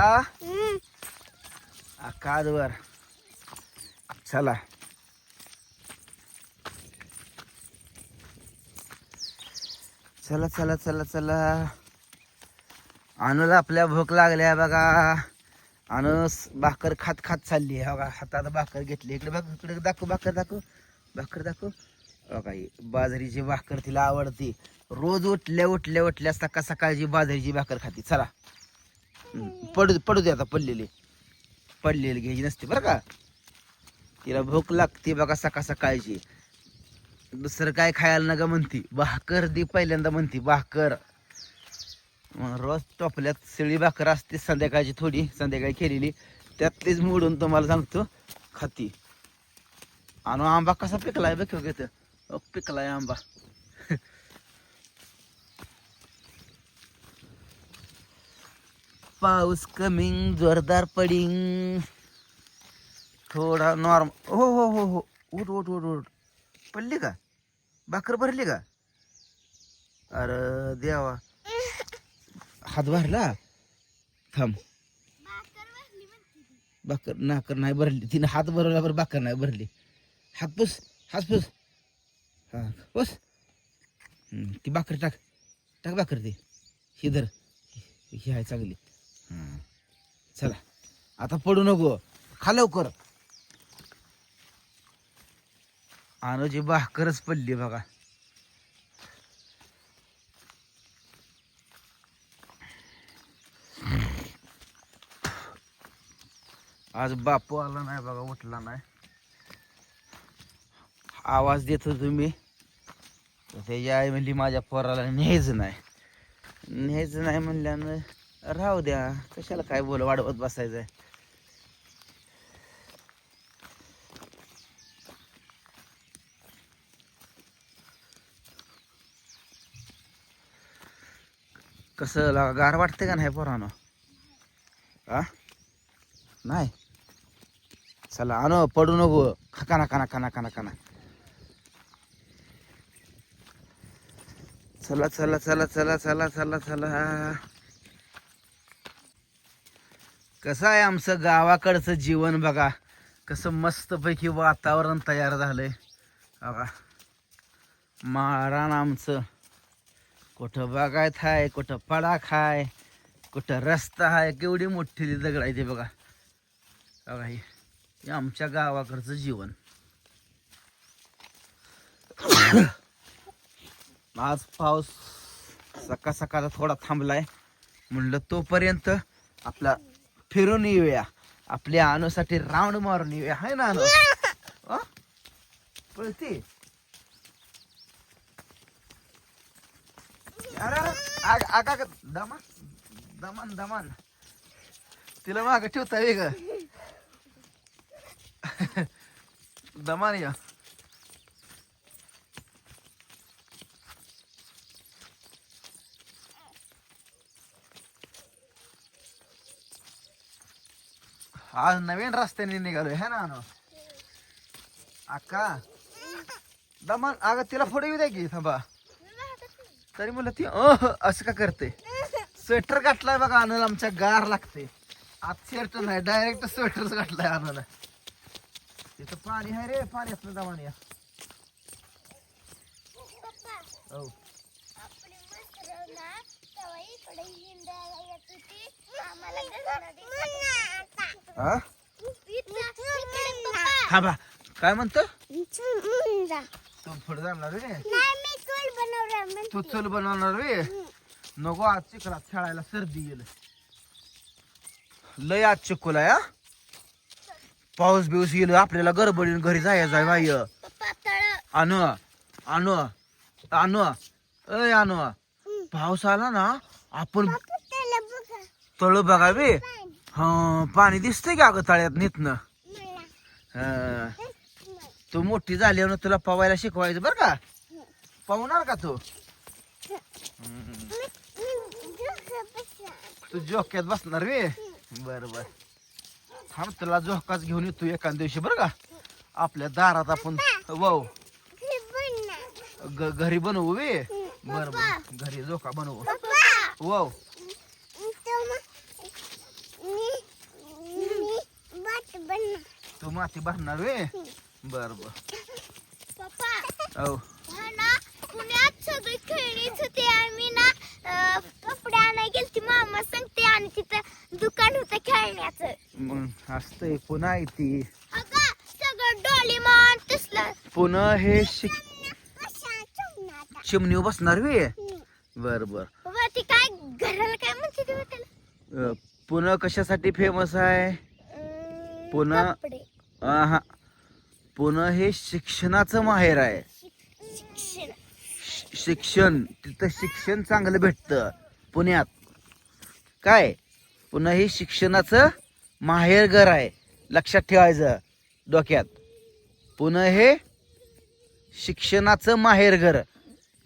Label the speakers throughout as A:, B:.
A: आता? कादवर चला. चला चला चला चला. अनुला आपल्या भूक लागल्या बघा. अनुस भाकर खात खात चालली आहे बघा. हातात भाकर घेतली. इकडे बघ इकडे दाखव भाकर दाखव. भाकर दाखव. बघा बाजरीची भाकर तिला आवडते. रोज उठल्या उठल्या उठल्या सकाळ सकाळची बाजरीची भाकर खाते. चला. पडू पडू दे आता पडलेली. पडलेली घ्यायची नसते बरं का. तिला भूक लागते बघा सकाळ सकाळची. दुसरं काय खायला नका म्हणती. भाकर दे पहिल्यांदा म्हणती भाकर. रोज टोपल्यात शिळी भाकर असते संध्याकाळची थोडी संध्याकाळी केलेली. त्यातलीच मोडून तुम्हाला सांगतो खाती. आणि आंबा कसा पिकलाय बघ घेत पिकलाय आंबा. पाऊस कमिंग जोरदार पडिंग थोडा नॉर्म हो हो हो हो. उठ उठ उठ उठ. पडली का? भाकर भरली का? अरे देवा. हात भरला? थांब. भाकर नाकर नाही भरली. तिने हात भरवला बरं भाकर नाही भरली. हात पुस हात पुस. हा पुस. ती भाकर टाक. टाक भाकर ती. ही धर. ही आहे चांगली. चला. आता पडू नको. खा लवकर. अनुजी भाकरच पडली बघा. आज बापू आला नाही बघा उठला नाही. आवाज देत होतो तुम्ही. त्याची आई म्हणली माझ्या पोराला न्यायचं नाही. न्यायचं नाही म्हणल्यानं राहू द्या. कशाला काय बोल वाढवत बसायचंय. कसं गार वाटते का नाही पोरानो? आ? नाही? चला आण पडू नको. खाना खाना खाना खाना खाना. चला चला चला चला चला चला चला. कसं आहे आमचं गावाकडचं जीवन बघा. कसं मस्तपैकी वातावरण तयार झालंय. बघा. माळरान आमचं. कुठं बागायत आहे कुठं पडाख आहे कुठं रस्ता आहे केवढी मोठी दगड आहे ते बघा. बघा हे. हे आमच्या गावाकडचं जीवन. आज पाऊस सकाळ सकाळ थोडा थांबलाय. म्हणलं तोपर्यंत आपला फिरून येऊया. आपल्या अनुसाठी राऊंड मारून येऊया. हाय ना अनु? पळते. अरे आग आग दमान दमान तिला माग ठेवता वेग दमान या. आज नवीन रस्त्याने निघालोय है ना अक्का? दमान अगं तिला फोटो येऊ द्या की थांबा. तरी म्हणलं ती अह असं का करते? स्वेटर घातलाय बघा आनंद आमच्या गार लागते. आत शर्ट नाही डायरेक्ट स्वेटरच घातलाय आनंद तिथं पाणी आहे रे पाणी असलं दमान या. हो? हा थांबा. काय म्हणतो? तू पुढे जाणार रे. तू चल बनवणार रे नको आज चिखलात खेळायला सर्दी गेलं लय आज चिखल आहे हा? पाऊस बिऊस गेलं आपल्याला गडबडीने घरी जायचं आहे बाई. आणू आणू आणू अय आणू पाऊस आला ना आपण तळ बघा बे. हा पाणी दिसतंय का अगं तळ्यात नितनं हा. तू मोठी झाल्यावर तुला पवायला शिकवायचं बरं का? पावणार का तू? तू झोक्यात बसणार वे? बर बर. थांब तुला झोकाच घेऊन येतो एका दिवशी बरं का? आपल्या दारात आपण वाव. घरी बनवू वे? बर बर. घरी झोका बनवू. वाव. माती भरणार वे? बर बर.
B: पुण्यात सगळी खेळणीच होती आम्ही ना कपडे आणाय गेलती. मामा सांगते आणि तिथं दुकान होतं खेळण्याचं.
A: असतंय पुन्हा
B: अगं सगळं डॉलीमॉन तसलं.
A: पुन्हा हे शिक चिमणी बसणार वे? बर बर.
B: ती काय घराला काय म्हणते ते
A: पुणे कशासाठी फेमस आहे? पुन्हा- हा पुणे हे शिक्षणाचं माहेर आहे.
B: शिक्षण.
A: तिथं शिक्षण चांगलं भेटतं. पुण्यात. काय? पुन्हा हे शिक्षणाचं माहेर घर आहे. लक्षात ठेवायचं डोक्यात. पुणे हे शिक्षणाचं माहेर घर.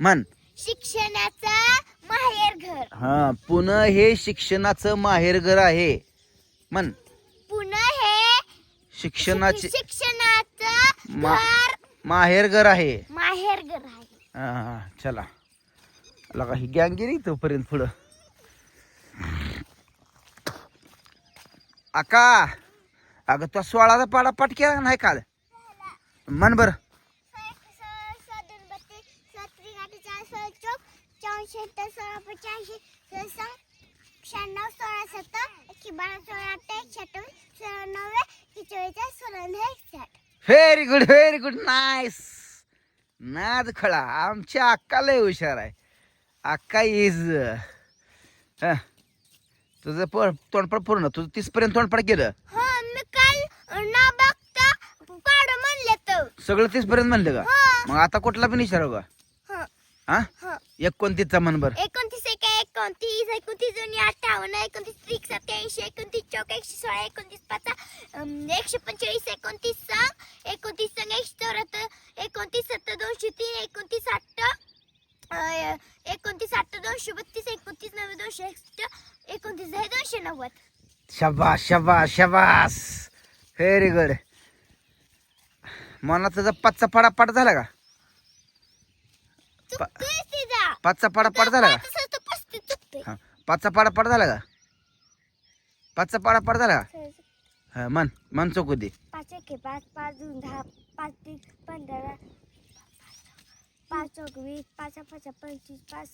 A: म्हण.
B: शिक्षणाचं माहेर घर.
A: हा पुणे हे शिक्षणाचं माहेर घर आहे. म्हण. शिक्षणाचे
B: शिक्षणाचं
A: मा-
B: घर.
A: माहेर घर आहे.
B: माहेर घर आहे.
A: हा, हा, चला. लगा ही गँग गेली तोपर्यंत पुढं. आका अगं तो सोळाचा पाडा पाठ केला नाही काल मन बर.
B: शहाण्णव सोळा सत्तर एकशे बारा सोळा अठ्ठावीस अठ्ठावीस सोळानव्वे किचोळीचा सोळा एकसष्ट.
A: Very good very good nice नाद खळा आमची अक्का लय हुशार आहे. अक्का इज तुझं तोंडपड पूर्ण तुझं तीसपर्यंत तोंडपड केलं
B: हा मी काल ना बघता पाड म्हणले तर
A: सगळं तीसपर्यंत म्हणलं का?
B: हा.
A: मग आता कुठला पण विचारू का?
B: हा.
A: हा?
B: हा.
A: एकोणतीसचा मन बर
B: एकोणतीस एक एकोणतीस दोन्ही अठ्ठावन्न एकोणतीस त्रिक सत्याऐंशी एकोणतीस चौक एकशे सोळा एकोणतीस पाच एकशे पंचेचाळीस एकोणतीस सांग एकोणतीस सांग एकशे चौऱ्याहत्तर एकोणतीस सत्तर दोनशे तीन एकोणतीस आठ एकोणतीस आठ दोनशे बत्तीस एकोणतीस नव्वद दोनशे एकसष्ट एकोणतीस दहा दोनशे नव्वद
A: शबास शबास शबास व्हेरी गुड मला तुझा पाचचा पाडा पाठ झाला का?
B: चुकतोय तिचा.
A: पाचचा पाडा पाठ झाला का?
B: तसं
A: हा. पाचचा पाडा पाठ झाला का? पाचचा पाडा पाठ झाला का? हा मन मन चौकू दे.
B: पाच एक पाच पाच दोन दहा पाच तीन पंधरा पाच चौक वीस पाच पाच पंचवीस पाच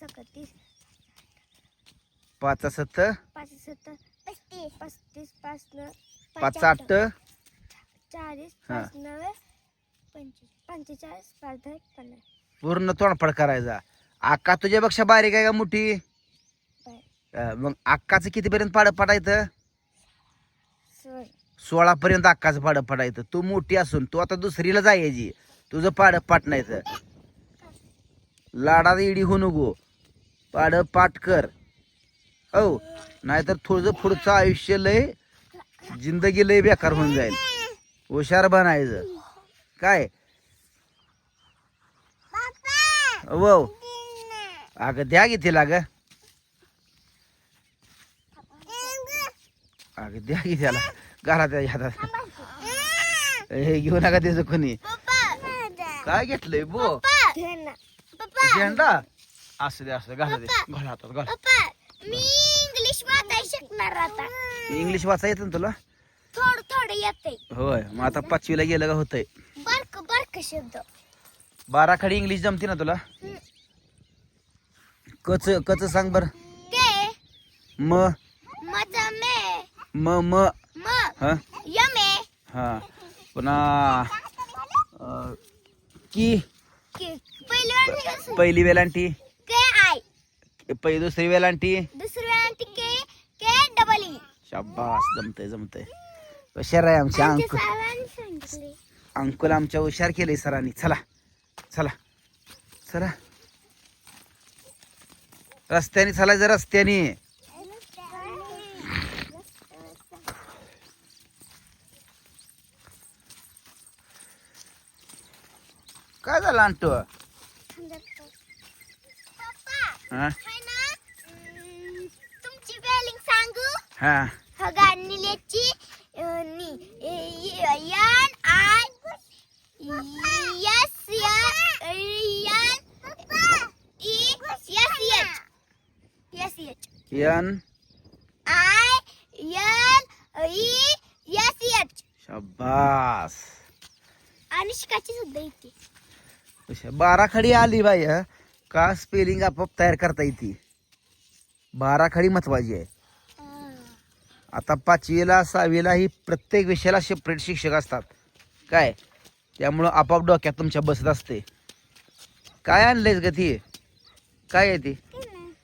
A: पाच सत्तर
B: पाच सत्तर पस्तीस. पस्तीस पाच न
A: आठ.
B: चाळीस
A: हा.
B: पाच नव्वे पंचवीस पंचेचाळीस पाच दहा पन्नास.
A: पूर्ण तोंडफड करायचा. अक्का तुझ्यापेक्षा बारीक आहे का मोठी? अं, मग अक्काचं कितीपर्यंत पाडं पडायचं?
B: सोळ.
A: पर्यंत अक्काचं पाडं पडायचं. तू मोठी असून तू आता दुसरीला जायची. तुझं पाडं पाटणायचं लाडात इडी हो नको. पाडं पाट कर. हो. नाहीतर तुझं पुढचं आयुष्य लय जिंदगी लय बेकार होऊन जाईल. हुशार बनायचं. काय? वो अगं द्या की तिला ग अगं द्या की त्याला. घाला त्याच्या हातात हे घेऊ नका त्याचं कोणी. काय घेतलंय बो? झेंडा? असू दे असू दे घाला दे. घाला हातात घाला.
B: मी इंग्लिश वाचायला शिकणार आता
A: इंग्लिश वाचा येतं ना तुला?
B: थोडं थोडं येते
A: होय मग आता पाचवीला गेलं का होतंय?
B: बारक बारक शब्द.
A: बारा खडी इंग्लिश जमते ना तुला. कच कच सांग बर.
B: के
A: म
B: मचा मे
A: म म.
B: म
A: हा?
B: यमे.
A: हा. पुन्हा अं, की?
B: के पहिली कसं
A: पहिली वेलांटी.
B: K I.
A: पहिली दुसरी वेलांटी.
B: दुसरी वाटी के के डबल ई.
A: शाबास जमतंय जमतंय. हुशार आहे आमच्या अंक.
B: सरांनी सांगितले.
A: अंकुल आमच्या हुशार केले सरांनी. चला चला. चला. रस्त्याने चालायचं रस्त्याने. काय झालं हा?
B: अं, तुमची सांगू?
A: हा.
B: हा गाडनिलेची नी N I S N E S H S H
A: N
B: I N E S H
A: शाबास. बास
B: आणि शिकाची सुद्धा येते
A: अशा बारा खडी आली बाई हं, का स्पेलिंग आपोआप तयार करता येते? बारा खडी महत्वाची आहे. आता पाचवीला सहावीला ही प्रत्येक विषयाला सेपरेट शिक्षक असतात. काय? त्यामुळं आपाप डोक्यात तुमच्या बसत असते. काय आणलंयस ग ती? काय आहे ती?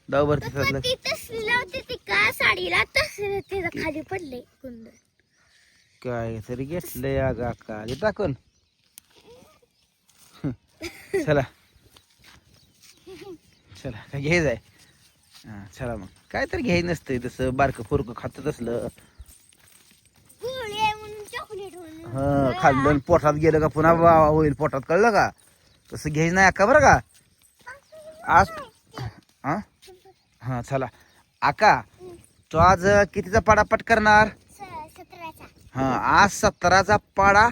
A: डावभर
B: तर
A: तिथलं
B: पण ती तसली लावते ती का साडीला तसलं खाली पडले कुंद
A: काय तरी घेतलंय अगा का हे टाकून. चला. चला काय घ्यायचं आहे हा चला मग. काय तर घ्यायचं नसतंय तसं. बारकं फुरकं खातं
B: चॉकलेट
A: हा खाल्लं पोटात गेलं का पुन्हा वा होईल. पोटात कळलं का? तसं घ्यायचं नाही अक्का बरं का? आज हा? हा चला. आका तो आज कितीचा पाडा पाठ करणार? हा आज सतराचा पाडा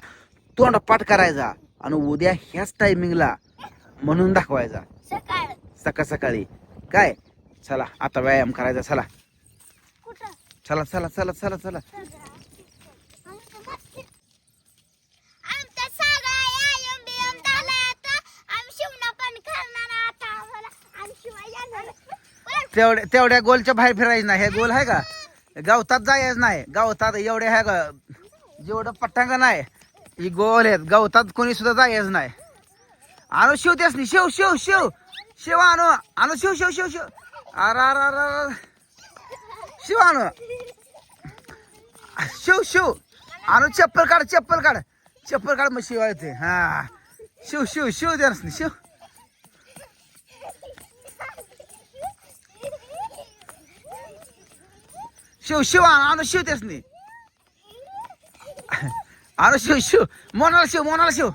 A: तोंडपाठ करायचा आणि उद्या ह्याच टायमिंगला म्हणून दाखवायचा.
B: सकाळ.
A: सकाळ काय? चला आता व्यायाम करायचा. चला चला चला चला चला. चला
B: आमचा सगळा व्यायाम बियाम झालाय आता आम्ही शिवणा पण करणार आता आम्हाला आम्ही शिवाय जाणार बरं,
A: तेवढ्या तेवढ्या गोलच्या बाहेर फिरायचं नाही. हे गोल आहे का? गावतात जायचं नाही. गावतात एवढे आहे का? जेवढं पट्टांगण आहे ही गोल आहेत. गावतात कोणी सुद्धा जायचं नाही. आणू शिव तेच नाही शिव शिव शिव. शिव आणू. आणू शिव शिव शिव शिव. अर अर शिव आणू. शिव शिव. आणू चप्पल काढ चप्पल काढ. चप्पल काढ मग शिवाय येते हा. शिव शिव शिव त्यास नाही शिव. शिव शिव आणू शिव त्यास नाही आणू शिव शिव. मोनाला शिव मोनाला शिव.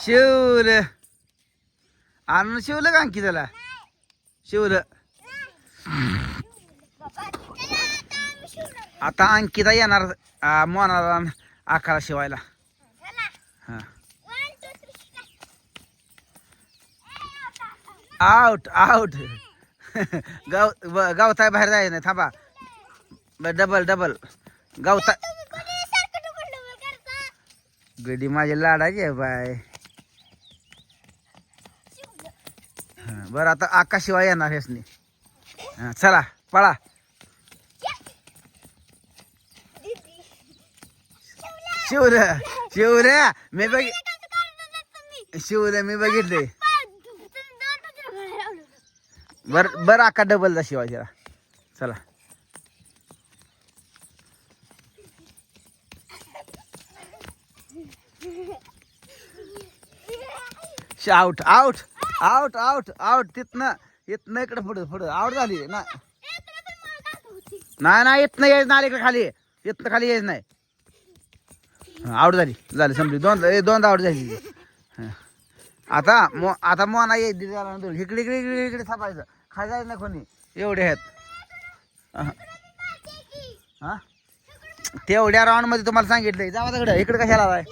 A: शिवलं. आणून शिवलं का आणखी त्याला शिवलं.
B: आता
A: अंकिता येणार मोनाला आकारा शिवायला. हा. आउट आउट गाव गावताय बाहेर जायचं नाही थांबा. ब- डबल डबल गावता? गडी माझे लाडाचे आहे बाय
B: शिवलं.
A: हा, बरं आता आकाशिवाय येणार हेसनी चला पळा. शिवऱ्या शिवऱ्या मी बघ शिवऱ्या मी बघितले. बर बर आका डबल जा शिवाजीला चला. Out out out out out तिथनं इथनं इकडे पुढे पुढे. आउट झाली. ना. नाही नाही इथनं यायच नाही इकडे खाली. इथनं खाली यायच नाही. आउट झाली. झाली संपली. दोन ए, दोनदा आउट झाली. आता मो आता मोना येईल दिली झाला ना इकडे इकडे इकडे इकडे थांबायचं. खाय जायचं नाही कोणी. एवढे आहेत. हा. तेवढ्या राऊंडमध्ये तुम्हाला सांगितलंय. जावा तिकडे इकडे कशाला आलाय?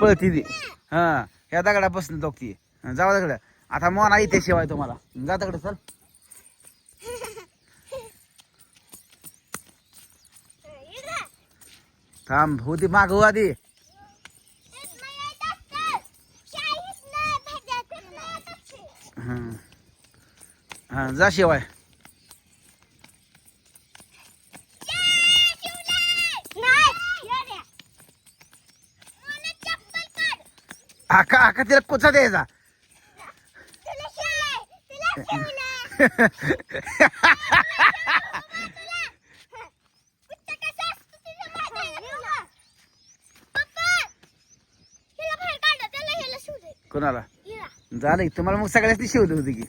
A: पळती ती. हा. ह्या दगडापासून तोकती जावा तिकडे आता मोना इथे शिवाय तुम्हाला. जा तिकडे चल. थांब होती माग आधी. हा. हा जा शिवाय. आका आका तिला कोचा द्यायचा. कोणाला? झालं तुम्हाला मग सगळ्याच शिवले होते की.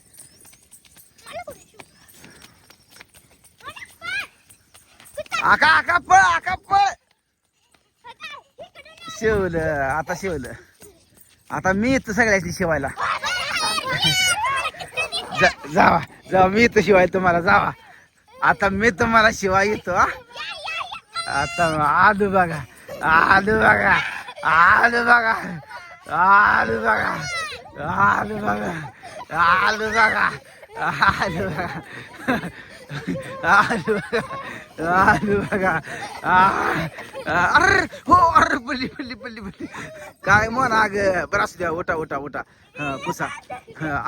A: आका आका पळ आका पळ. शिवलं आता शिवलं. आता मी येतो सगळ्याची शिवायला. जा- जावा जावा मी येतो शिवाय तुम्हाला जावा. आता मी तुम्हाला शिवाय येतो आता आलू बघा आलू बघा आलू बघा आलू बघा आलू बघा आलू बघा आलू बघा. आलू बघा. आलू बघा. अरे हो अरे बल्ली बल्ली बल्ली बल्ली काय म्हण अग बरं असू द्या उठा उठा उठा. पुसा.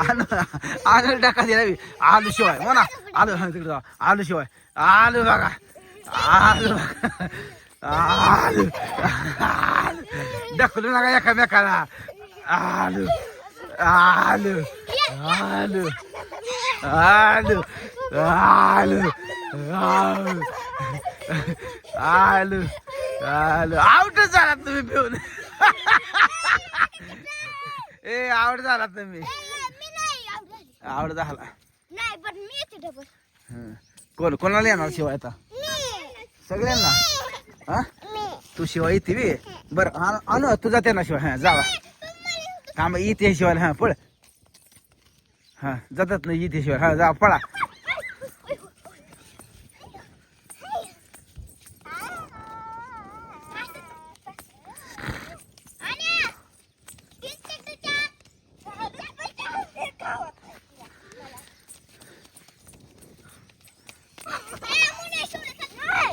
A: आलू आलू टाका दिला आलू शिवाय म्हणा. आलू तिकडं आलू शिवाय. आलू बघा. आलू आलू. आलू. ढकलू नका एकामेकाला आलू. आलू. आलू. आलू. आलू. आलू. आलू. आउट झाला तुम्ही पिऊन. ए आवड झाला तुम्ही.
B: मी नाही आवडत.
A: आवड झाला.
B: येते
A: हं. कोण कोणाला येणार शिवाय आता?
B: मी.
A: सगळ्यांना? हा? तू शिवाय येते बी? बरं आण- तू जाते ना शिवाय. हा जावा थांब इथे शिवाय. हा पळ. हा जातात ना इथे शिवाय. हा जा पळा.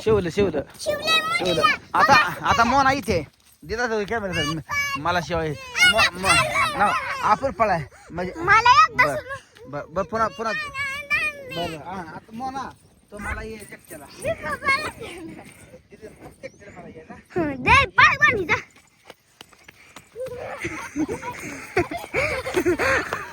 A: शिवलं शिवलं. शिवलं. आता आता मोना इथे देतात कॅमेरा मला शिवाय. आपण पळाय. म्हणजे बर बर पुन्हा पुन्हा. बर आता मोना तो मला ये एकट्याला तिथे एकट्याला मला ये ना.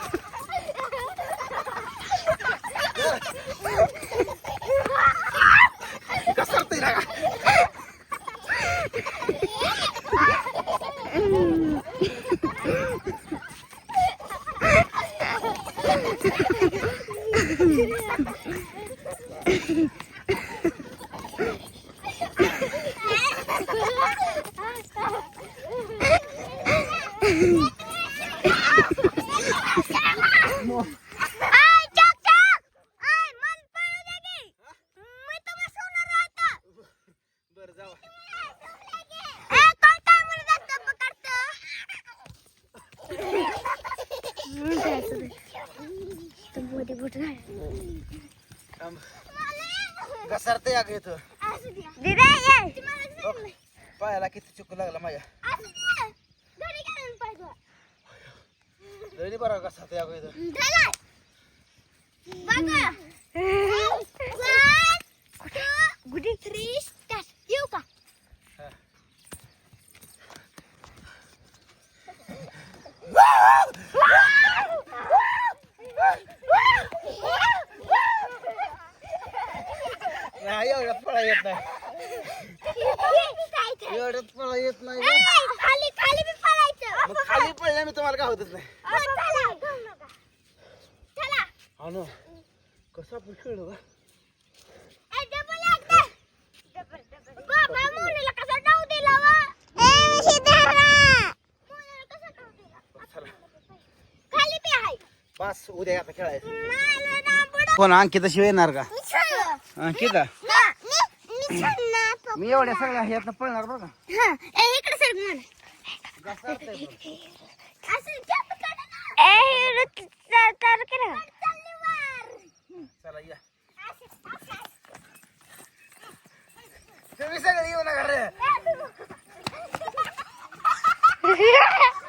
A: घसरते
B: आग येतो
A: पायाला किती चुकू लागला माझ्या लई बरा
B: घसरते आग येतो गुडी थ्री स्टार्ट येऊ का Woo!
A: नाही एवढ्यात पळा येत नाही. एवढ्यात पळा येत नाही
B: खाली खाली
A: मी तुम्हाला काय होतच नाही.
B: हा
A: ना. कसा पण का बस उद्या आता खेळायचं. पण अंकिता शिव येणार का?
B: किता? मी
A: एवढ्या सगळ्या ह्यातनं पळणार
B: बरं इकडे सर
A: तुम्ही सगळे येऊ नका रे.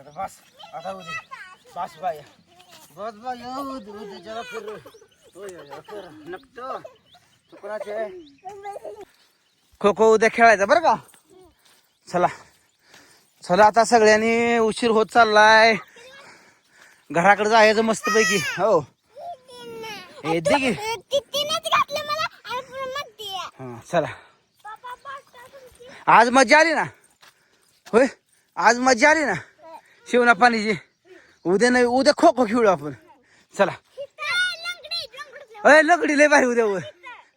A: आता बस आता उद्या बस बाय बस बाय उद्या उद्या जरा फिर. होय होय, फिर. नकतो. तू कोणाचे? खो खो उद्या खेळायचा बरं का? चला. चला आता सगळ्यांनी उशीर होत चाललाय. घराकडे जायचं मस्तपैकी. हो. हे दे की. हा चला. आज मजा आली ना? होय? आज मजा आली ना? शिवना पाणीची उद्या नाही उद्या खो खो खेळू आपण. चला. अय लगडी लय भारी उद्या वर.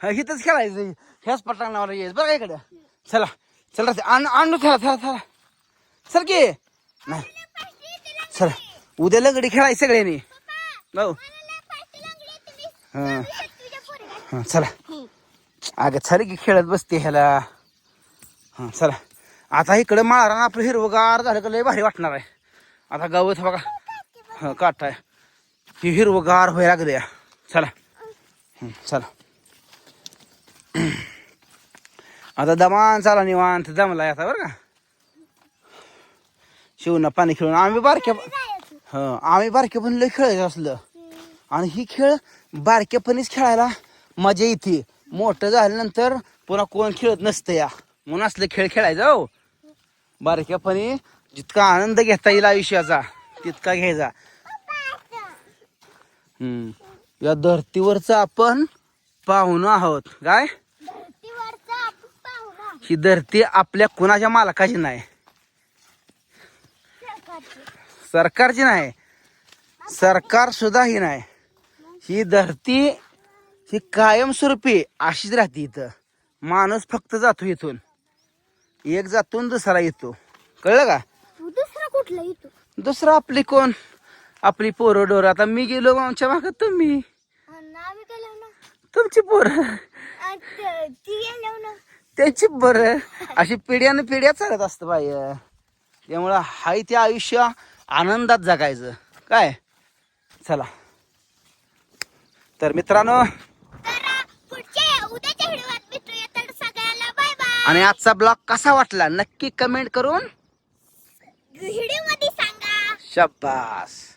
A: हा, इथंच खेळायचं ह्याच पटांगणावर यायचं. बरं बघा इकडं? चला. चला ते आण आणू चला चला चला. चल की. नाही. चला. उद्या लगडी खेळायची सगळ्यांनी. भाऊ. हा चला. अगं चल की खेळत बसते ह्याला. हा चला. आता इकडं माळरान आपलं हिरवगार झालं का लय भारी वाटणार आहे. आता गवत बघा. हा काट आहे ही हिरवगार व्हायला लागले चला. चला. आता दमान चाला निवांत दमलाय आता बरं का? शिवना पाणी खेळून आम्ही बारक्या हं आम्ही बारक्यापणी लय खेळायचं असलं. आणि ही खेळ बारक्यापणीच खेळायला मजा येते. मोठं झाल्यानंतर पुन्हा कोण खेळत नसतं या. म्हणून असले खेळ खेळायचं हो. बारक्यापणी जितका आनंद घेता येईल आयुष्याचा तितका घ्यायचा. हम्म. या धर्तीवरचं आपण पाहुणं आहोत. काय? ही धरती आपल्या कुणाच्या मालकाची नाही. सरकारची. नाही. सरकार सुद्धा ही नाही. ही धरती ही कायमस्वरूपी अशीच राहते इथं. माणूस फक्त जातो इथून. एक जातून दुसरा येतो. कळलं का?
B: कुठला येतो
A: दुसरा आपली कोण? आपली पोरं डोर. आता मी गेलो आमच्या मागं तुम्ही?
B: आम्ही काय लावणार
A: तुमची पोरं.
B: आणि त- ती गेल्यावर ना?
A: त्याची बरं अशी पिढ्यानं पिढ्या चालत असतं बाय त्यामुळं हाय ते आयुष्य आनंदात जगायचं. काय? चला. तर मित्रांनो
B: तर पुढच्या उद्याच्या व्हिडिओत भेटूया. तर सगळ्यांना बाय बाय
A: आणि आजचा ब्लॉग कसा वाटला नक्की कमेंट करून
B: व्हिडिओमध्ये सांगा.
A: शाबास.